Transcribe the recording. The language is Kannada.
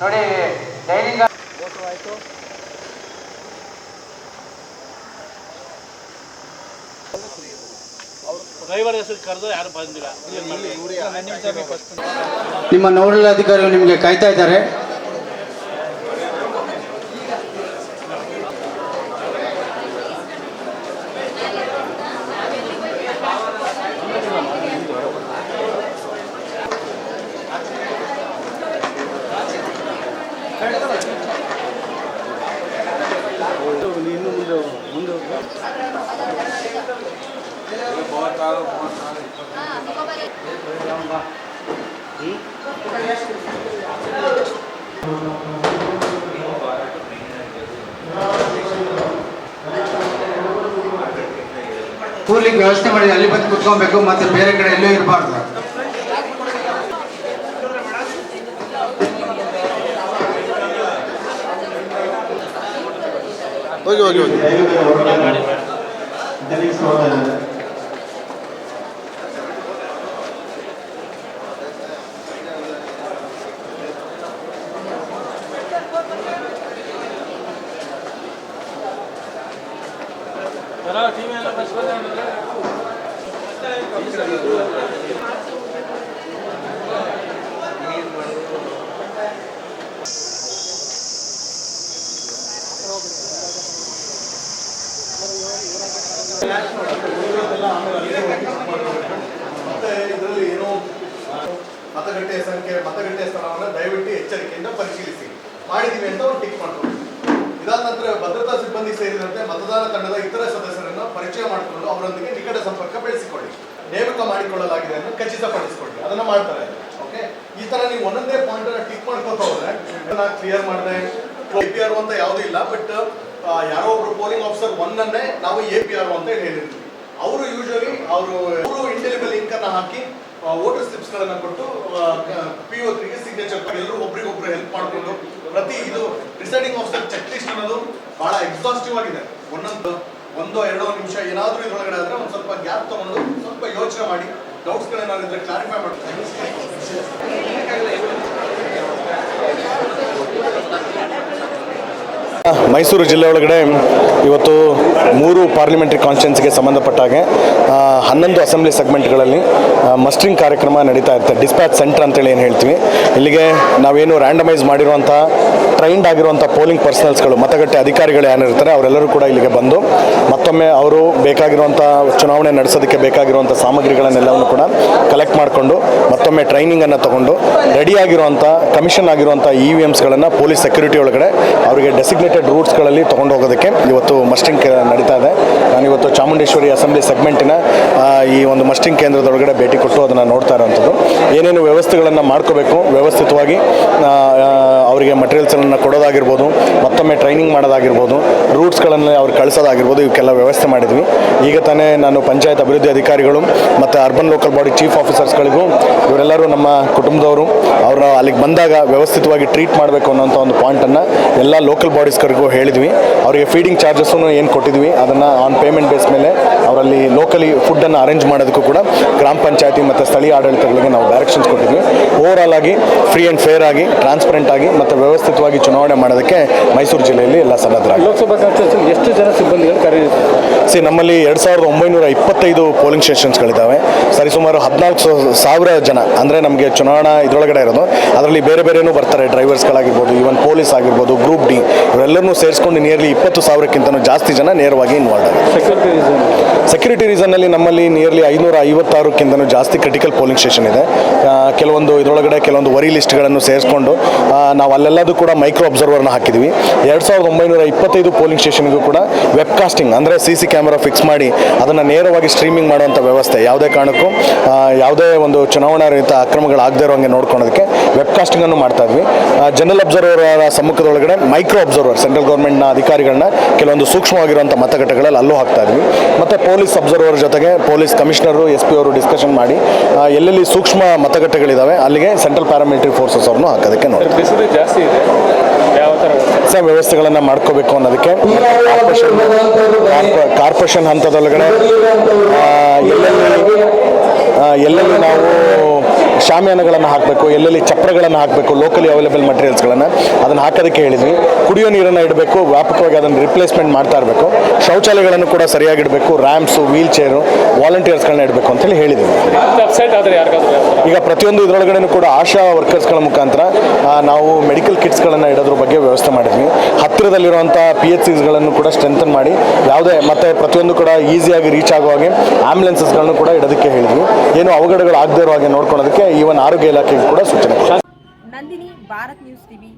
ನೋಡಿ. ಡೈರಿಂಗ್ ಡ್ರೈವರ್ ಹೆಸರು ಕರೆದು ಯಾರು ಬಂದಿಲ್ಲ. ನಿಮ್ಮ ನೋಡಲ್ ಅಧಿಕಾರಿಗಳು ನಿಮಗೆ ಕಾಯ್ತಾ ಇದ್ದಾರೆ. ಕೂರ್ಲಿಕ್ಕೆ ವ್ಯವಸ್ಥೆ ಮಾಡಿ ಅಲ್ಲಿ ಬಂದು ಕುತ್ಕೊಬೇಕು ಮತ್ತೆ ಬೇರೆ ಕಡೆ ಎಲ್ಲೂ ಇರಬಾರ್ದು. ಹೋಗಿ ಹೋಗಿ ಹೋಗಿ ಟಿವಿ ಎಲ್ಲ ಬಸ್ ಬಂದ್ರೆ ಮತ್ತೆ ಇದರಲ್ಲಿ ಏನೋ ಮತಗಟ್ಟೆ ಸಂಖ್ಯೆ ಮತಗಟ್ಟೆ ಸ್ಥಳವನ್ನು ದಯವಿಟ್ಟು ಎಚ್ಚರಿಕೆಯಿಂದ ಪರಿಶೀಲಿಸಿ. ಮಾಡಿದ್ದೀವಿ ಅಂತ ಅವ್ರು ಟಿಕ್ ಮಾಡ್ಕೊಂಡು ಇದಾದ ನಂತರ ಭದ್ರತಾ ಸಿಬ್ಬಂದಿ ಸೇರಿದಂತೆ ಮತದಾನ ತಂಡದ ಇತರ ಸದಸ್ಯರನ್ನು ಪರಿಚಯ ಮಾಡಿಕೊಂಡು ಅವರೊಂದಿಗೆ ನಿಕಟ ಸಂಪರ್ಕ ಬೆಳೆಸಿಕೊಳ್ಳಿ. ನೇಮಕ ಮಾಡಿಕೊಳ್ಳಲಾಗಿದೆ ಅನ್ನು ಖಚಿತಪಡಿಸಿಕೊಳ್ಳಿ. ಅದನ್ನ ಮಾಡ್ತಾರೆ. ಓಕೆ ಈ ತರ ನೀವು ಒಂದೊಂದೇ ಪಾಯಿಂಟ್ ಅನ್ನ ಟಿಕ್ ಮಾಡ್ಕೊತ ಹೋದ್ರೆ ಕ್ಲಿಯರ್ ಮಾಡಿದೆ. ಎ ಪಿ ಆರ್ ಅಂತ ಯಾವುದೂ ಇಲ್ಲ ಬಟ್ ಯಾರೋ ಒಬ್ರು ಪೋಲಿಂಗ್ ಆಫೀಸರ್ ಒನ್ ಅನ್ನೇ ನಾವು ಎ ಪಿ ಆರ್ ಅಂತ ಹೇಳಿರ್ತೀವಿ. ಅವರು ಯೂಶಲಿ ಅವರು ಇಂಟೆಲಿಬಲ್ ಲಿಂಕ್ ಅನ್ನ ಹಾಕಿ ವೋಟರ್ ಸ್ಲಿಪ್ಸ್ ಗಳನ್ನ ಕೊಟ್ಟು ಪಿ ಒ ತ್ರೀಗೆ ಸಿಗ್ನೇಚರ್ ಎಲ್ಲರೂ ಒಬ್ರಿಗೊಬ್ರು ಹೆಲ್ಪ್ ಮಾಡಿಕೊಂಡು ಪ್ರತಿ ಇದು ಡಿಸೈಡಿಂಗ್ ಆಫೀಸರ್ ಚೆಕ್ ಲಿಸ್ಟ್ ಅನ್ನೋದು ಬಹಳ ಎಕ್ಸಾಸ್ಟಿವ್ ಆಗಿದೆ. ಒಂದೊಂದು, ಒಂದೋ ಎರಡೋ ನಿಮಿಷ ಏನಾದ್ರೂ ಒಳಗಡೆ ಆದ್ರೆ ಒಂದು ಸ್ವಲ್ಪ ಗ್ಯಾಪ್ ತಗೊಂಡು ಸ್ವಲ್ಪ ಯೋಚನೆ ಮಾಡಿ ಡೌಟ್ಸ್ ಗಳೇನಾದ್ರು ಇದ್ರೆ ಕ್ಲಾರಿಫೈ ಮಾಡ್ತಾರೆ ಮೈಸೂರು ಜಿಲ್ಲೆ ಒಳಗಡೆ ಇವತ್ತು ಮೂರು ಪಾರ್ಲಿಮೆಂಟ್ರಿ ಸಂಬಂಧಪಟ್ಟ ಹಾಗೆ ಹನ್ನೊಂದು ಅಸೆಂಬ್ಲಿ ಸೆಗ್ಮೆಂಟ್ಗಳಲ್ಲಿ ಮಸ್ಟ್ರಿಂಗ್ ಕಾರ್ಯಕ್ರಮ ನಡೀತಾ ಇರುತ್ತೆ. ಡಿಸ್ಪ್ಯಾಚ್ ಸೆಂಟರ್ ಅಂತೇಳಿ ಏನು ಹೇಳ್ತೀವಿ. ಇಲ್ಲಿಗೆ ನಾವೇನು ರ್ಯಾಂಡಮೈಸ್ ಮಾಡಿರುವಂಥ ಟ್ರೈನ್ಡ್ ಆಗಿರುವಂಥ ಪೋಲಿಂಗ್ ಪರ್ಸನಲ್ಸ್ಗಳು ಮತಗಟ್ಟೆ ಅಧಿಕಾರಿಗಳು ಏನಿರ್ತಾರೆ ಅವರೆಲ್ಲರೂ ಕೂಡ ಇಲ್ಲಿಗೆ ಬಂದು ಮತ್ತೊಮ್ಮೆ ಅವರು ಬೇಕಾಗಿರುವಂಥ ಚುನಾವಣೆ ನಡೆಸೋದಕ್ಕೆ ಬೇಕಾಗಿರುವಂಥ ಸಾಮಗ್ರಿಗಳನ್ನೆಲ್ಲವನ್ನು ಕೂಡ ಕಲೆಕ್ಟ್ ಮಾಡಿಕೊಂಡು ಮತ್ತೊಮ್ಮೆ ಟ್ರೈನಿಂಗನ್ನು ತಗೊಂಡು ರೆಡಿಯಾಗಿರುವಂಥ ಕಮಿಷನ್ ಆಗಿರುವಂಥ ಇ ವಿ ಎಮ್ಸ್ಗಳನ್ನು ಪೊಲೀಸ್ ಸೆಕ್ಯೂರಿಟಿ ಒಳಗಡೆ ಅವರಿಗೆ ಡೆಸಿಗ್ನೇಟೆಡ್ ರೂಟ್ಸ್ಗಳಲ್ಲಿ ತೊಗೊಂಡು ಹೋಗೋದಕ್ಕೆ ಇವತ್ತು ಮಸ್ಟಿಂಗ್ ನಡೀತಾ ಇದೆ. ನಾನಿವತ್ತು ಚಾಮುಂಡೇಶ್ವರಿ ಅಸೆಂಬ್ಲಿ ಸೆಗ್ಮೆಂಟಿನ ಈ ಒಂದು ಮಸ್ಟಿಂಗ್ ಕೇಂದ್ರದೊಳಗಡೆ ಭೇಟಿ ಕೊಟ್ಟು ಅದನ್ನು ನೋಡ್ತಾ ಇರೋವಂಥದ್ದು. ಏನೇನು ವ್ಯವಸ್ಥೆಗಳನ್ನು ಮಾಡ್ಕೋಬೇಕು, ವ್ಯವಸ್ಥಿತವಾಗಿ ಅವರಿಗೆ ಮಟೀರಿಯಲ್ಸ್ಗಳನ್ನು ಕೊಡೋದಾಗಿರ್ಬೋದು, ಮತ್ತೊಮ್ಮೆ ಟ್ರೈನಿಂಗ್ ಮಾಡೋದಾಗಿರ್ಬೋದು ರೂಟ್ಸ್ಗಳನ್ನು ಅವ್ರಿಗೆ ಕಳಿಸೋದಾಗಿರ್ಬೋದು, ಇವಕ್ಕೆಲ್ಲ ವ್ಯವಸ್ಥೆ ಮಾಡಿದ್ವಿ. ಈಗ ತಾನೇ ನಾನು ಪಂಚಾಯತ್ ಅಭಿವೃದ್ಧಿ ಅಧಿಕಾರಿಗಳು ಮತ್ತು ಅರ್ಬನ್ ಲೋಕಲ್ ಬಾಡಿ ಚೀಫ್ ಆಫೀಸರ್ಸ್ಗಳಿಗೂ ಇವರೆಲ್ಲರೂ ನಮ್ಮ ಕುಟುಂಬದವರು ಅವ್ರನ್ನ ಅಲ್ಲಿಗೆ ಬಂದಾಗ ವ್ಯವಸ್ಥಿತವಾಗಿ ಟ್ರೀಟ್ ಮಾಡಬೇಕು ಅನ್ನೋಂಥ ಒಂದು ಪಾಯಿಂಟನ್ನು ಎಲ್ಲ ಲೋಕಲ್ ಬಾಡೀಸ್ಗಳಿಗೂ ಹೇಳಿದ್ವಿ. ಅವರಿಗೆ ಫೀಡಿಂಗ್ ಚಾರ್ಜಸ್ಸನ್ನು ಏನು ಕೊಟ್ಟಿದ್ವಿ, ಅದನ್ನು ಆನ್ ಪೇಮೆಂಟ್ ಬೇಸ್ ಮೇಲೆ ಅವರಲ್ಲಿ ಲೋಕಲಿ ಫುಡ್ಡನ್ನು ಅರೇಂಜ್ ಮಾಡೋದಕ್ಕೂ ಕೂಡ ಗ್ರಾಮ ಪಂಚಾಯತಿ ಮತ್ತು ಸ್ಥಳೀಯ ಆಡಳಿತಗಳಿಗೆ ನಾವು ಡೈರೆಕ್ಷನ್ಸ್ ಕೊಟ್ಟಿದ್ವಿ. ಓವರಾಲ್ ಆಗಿ ಫ್ರೀ ಆ್ಯಂಡ್ ಫೇರ್ ಆಗಿ ಟ್ರಾನ್ಸ್ಪರೆಂಟ್ ಆಗಿ ಮತ್ತು ವ್ಯವಸ್ಥಿತವಾಗಿ ಚುನಾವಣೆ ಮಾಡೋದಕ್ಕೆ ಮೈಸೂರು ಜಿಲ್ಲೆಯಲ್ಲಿ ಎಲ್ಲ ಸನ್ನದ್ಧರಾಗಿ. ಲೋಕಸಭಾ ಕಾನ್ಸ್ಟಿಟ್ಯೂನ್ಸಿ ಎಷ್ಟು ಜನ ಸಿಬ್ಬಂದಿಗಳು ಕರೆಯುತ್ತಾರೆ ಸಿ ನಮ್ಮಲ್ಲಿ ಎರಡು ಸಾವಿರದ ಒಂಬೈನೂರ ಇಪ್ಪತ್ತೈದು ಪೋಲಿಂಗ್ ಸ್ಟೇಷನ್ಸ್ಗಳಿದ್ದಾವೆ. ಸರಿಸುಮಾರು ಹದಿನಾಲ್ಕು ಸಾವಿರ ಜನ ಅಂದರೆ ನಮಗೆ ಚುನಾವಣಾ ಇದರೊಳಗಡೆ ಇರೋದು. ಅದರಲ್ಲಿ ಬೇರೆ ಬೇರೆನೂ ಬರ್ತಾರೆ ಡ್ರೈವರ್ಸ್ಗಳಾಗಿರ್ಬೋದು ಈವನ್ ಪೊಲೀಸ್ ಆಗಿರ್ಬೋದು ಗ್ರೂಪ್ ಡಿ ಇವರೆಲ್ಲರನ್ನೂ ಸೇರಿಸ್ಕೊಂಡು ನಿಯರ್ಲಿ ಇಪ್ಪತ್ತು ಸಾವಿರಕ್ಕಿಂತಲೂ ಜಾಸ್ತಿ ಜನ ನೇರವಾಗಿ ಇನ್ವಾಲ್ವ್ ಆಗಿದೆ ಸೆಕ್ಯೂರಿಟಿ ರೀಸನ್ ಅಲ್ಲಿ ರೀಸನ್ನಲ್ಲಿ ನಮ್ಮಲ್ಲಿ ನಿಯರ್ಲಿ ಐನೂರ ಐವತ್ತಾರಕ್ಕಿಂತನೂ ಜಾಸ್ತಿ ಕ್ರಿಟಿಕಲ್ ಪೋಲಿಂಗ್ ಸ್ಟೇಷನ್ ಇದೆ. ಕೆಲವೊಂದು ಇದರೊಳಗಡೆ ಕೆಲವೊಂದು ವರಿ ಲಿಸ್ಟ್ಗಳನ್ನು ಸೇರಿಸ್ಕೊಂಡು ನಾವು ಅಲ್ಲೆಲ್ಲದೂ ಕೂಡ ಮೈಕ್ರೋ ಅಬ್ಸರ್ವರ್ನ ಹಾಕಿದ್ವಿ. ಎರಡು ಸಾವಿರದ ಒಂಬೈನೂರ ಇಪ್ಪತ್ತೈದು ಪೋಲಿಂಗ್ ಸ್ಟೇಷನ್ಗೂ ಕೂಡ ವೆಬ್ ಕಾಸ್ಟಿಂಗ್ ಅಂದರೆ ಸಿ ಸಿ ಕ್ಯಾಮ್ರಾ ಫಿಕ್ಸ್ ಮಾಡಿ ಅದನ್ನು ನೇರವಾಗಿ ಸ್ಟ್ರೀಮಿಂಗ್ ಮಾಡುವಂಥ ವ್ಯವಸ್ಥೆ. ಯಾವುದೇ ಕಾರಣಕ್ಕೂ ಯಾವುದೇ ಒಂದು ಚುನಾವಣಾ ರಹಿತ ಅಕ್ರಮಗಳಾಗದೇ ಇರೋ ಹಂಗೆ ನೋಡ್ಕೊಳೋದಕ್ಕೆ ವೆಬ್ ಕಾಸ್ಟಿಂಗನ್ನು ಮಾಡ್ತಾ ಇದ್ವಿ. ಜನರಲ್ ಅಬ್ಸರ್ವರ್ ಸಮ್ಮುಖದೊಳಗಡೆ ಮೈಕ್ರೋ ಅಬ್ಸರ್ವರ್ ಸೆಂಟ್ರಲ್ ಗೌರ್ಮೆಂಟ್ನ ಅಧಿಕಾರಿಗಳನ್ನ ಕೆಲವೊಂದು ಸೂಕ್ಷ್ಮವಾಗಿರುವಂಥ ಮತಗಟ್ಟೆಗಳಲ್ಲಿ ಅಲ್ಲೂ ಹಾಕ್ತಾ ಇದ್ವಿ. ಮತ್ತು ಪೊಲೀಸ್ ಅಬ್ಸರ್ವರ್ ಜೊತೆಗೆ ಪೊಲೀಸ್ ಕಮಿಷನರು ಎಸ್ ಪಿ ಅವರು ಡಿಸ್ಕಷನ್ ಮಾಡಿ ಎಲ್ಲೆಲ್ಲಿ ಸೂಕ್ಷ್ಮ ಮತಗಟ್ಟೆಗಳಿದ್ದಾವೆ ಅಲ್ಲಿಗೆ ಸೆಂಟ್ರಲ್ ಪ್ಯಾರಾಮಿಲಿಟರಿ ಫೋರ್ಸಸ್ ಅವ್ರನ್ನು ಹಾಕೋದಕ್ಕೆ ನೋಡಿ ಜಾಸ್ತಿ ಇದೆ. ಹೊಸ ವ್ಯವಸ್ಥೆಗಳನ್ನು ಮಾಡ್ಕೋಬೇಕು ಅನ್ನೋದಕ್ಕೆ ಕಾರ್ಪೊರೇಷನ್ ಕಾರ್ಪ- ಕಾರ್ಪೊರೇಷನ್ ಹಂತದೊಳಗಡೆ ಎಲ್ಲೆಲ್ಲಿ ಎಲ್ಲೆಲ್ಲಿ ನಾವು ಶಾಮಿಯಾನಗಳನ್ನು ಹಾಕಬೇಕು ಎಲ್ಲೆಲ್ಲಿ ಚಪ್ರಗಳನ್ನು ಹಾಕಬೇಕು ಲೋಕಲಿ ಅವೈಲೇಬಲ್ ಮಟೀರಿಯಲ್ಸ್ಗಳನ್ನು ಅದನ್ನು ಹಾಕೋದಕ್ಕೆ ಹೇಳಿದ್ವಿ. ಕುಡಿಯೋ ನೀರನ್ನು ಇಡಬೇಕು ವ್ಯಾಪಕವಾಗಿ ಅದನ್ನು ರಿಪ್ಲೇಸ್ಮೆಂಟ್ ಮಾಡ್ತಾ ಇರಬೇಕು. ಶೌಚಾಲಯಗಳನ್ನು ಕೂಡ ಸರಿಯಾಗಿ ಇಡಬೇಕು ರ್ಯಾಂಪ್ಸು ವೀಲ್ ಚೇರು ವಾಲಂಟಿಯರ್ಸ್ಗಳನ್ನ ಇಡಬೇಕು ಅಂತೇಳಿ ಹೇಳಿದ್ವಿ. ಈಗ ಪ್ರತಿಯೊಂದು ಇದರೊಳಗಡೆನೂ ಕೂಡ ಆಶಾ ವರ್ಕರ್ಸ್ಗಳ ಮುಖಾಂತರ ನಾವು ಮೆಡಿಕಲ್ ಕಿಟ್ಸ್ಗಳನ್ನು ಇಡೋದ್ರ ಬಗ್ಗೆ ವ್ಯವಸ್ಥೆ ಮಾಡಿದ್ವಿ. ಹತ್ತಿರದಲ್ಲಿರುವಂಥ ಪಿ ಎಚ್ ಸಿಸ್ಗಳನ್ನು ಕೂಡ ಸ್ಟ್ರೆಂಥನ್ ಮಾಡಿ ಯಾವುದೇ ಮತ್ತು ಪ್ರತಿಯೊಂದು ಕೂಡ ಈಸಿಯಾಗಿ ರೀಚ್ ಆಗೋ ಹಾಗೆ ಆಂಬ್ಯುಲೆನ್ಸಸ್ಗಳನ್ನು ಕೂಡ ಇಡೋದಕ್ಕೆ ಹೇಳಿದ್ವಿ. ಏನು ಅವಘಡಗಳು ಆಗದೇ ಇರೋ ಹಾಗೆ ನೋಡ್ಕೊಳ್ಳೋದಕ್ಕೆ ಈವನ್ ಆರೋಗ್ಯ ಇಲಾಖೆಗೆ ಕೂಡ ಸೂಚನೆ ಕೊಟ್ಟಿದ್ವಿ. Nandini Bharat news TV Mysuru